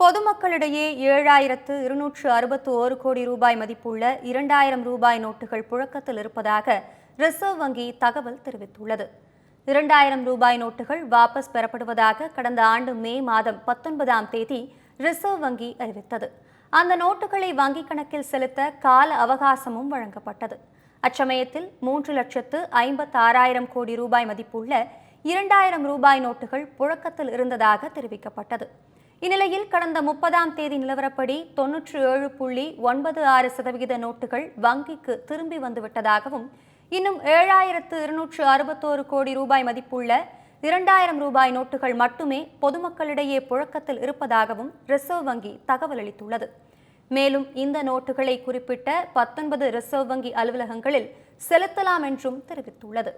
பொதுமக்களிடையே ஏழாயிரத்து இருநூற்று அறுபத்து ஒரு கோடி ரூபாய் மதிப்புள்ள இரண்டாயிரம் ரூபாய் நோட்டுகள் புழக்கத்தில் இருப்பதாக ரிசர்வ் வங்கி தகவல் தெரிவித்துள்ளது. இரண்டாயிரம் ரூபாய் நோட்டுகள் வாபஸ் பெறப்படுவதாக கடந்த ஆண்டு மே மாதம் பத்தொன்பதாம் தேதி ரிசர்வ் வங்கி அறிவித்தது. அந்த நோட்டுகளை வங்கிக் கணக்கில் செலுத்த கால அவகாசமும் வழங்கப்பட்டது. அச்சமயத்தில் மூன்று லட்சத்து ஐம்பத்தாறாயிரம் கோடி ரூபாய் மதிப்புள்ள இரண்டாயிரம் ரூபாய் நோட்டுகள் புழக்கத்தில் இருந்ததாக தெரிவிக்கப்பட்டது. இந்நிலையில் கடந்த முப்பதாம் தேதி நிலவரப்படி தொன்னூற்று ஏழு புள்ளி ஒன்பது ஆறு சதவிகித நோட்டுகள் வங்கிக்கு திரும்பி வந்துவிட்டதாகவும் இன்னும் ஏழாயிரத்து இருநூற்று அறுபத்தோரு கோடி ரூபாய் மதிப்புள்ள இரண்டாயிரம் ரூபாய் நோட்டுகள் மட்டுமே பொதுமக்களிடையே புழக்கத்தில் இருப்பதாகவும் ரிசர்வ் வங்கி தகவல் அளித்துள்ளது. மேலும் இந்த நோட்டுகளை குறிப்பிட்ட பத்தொன்பது ரிசர்வ் வங்கி அலுவலகங்களில் செலுத்தலாம் என்றும் தெரிவித்துள்ளது.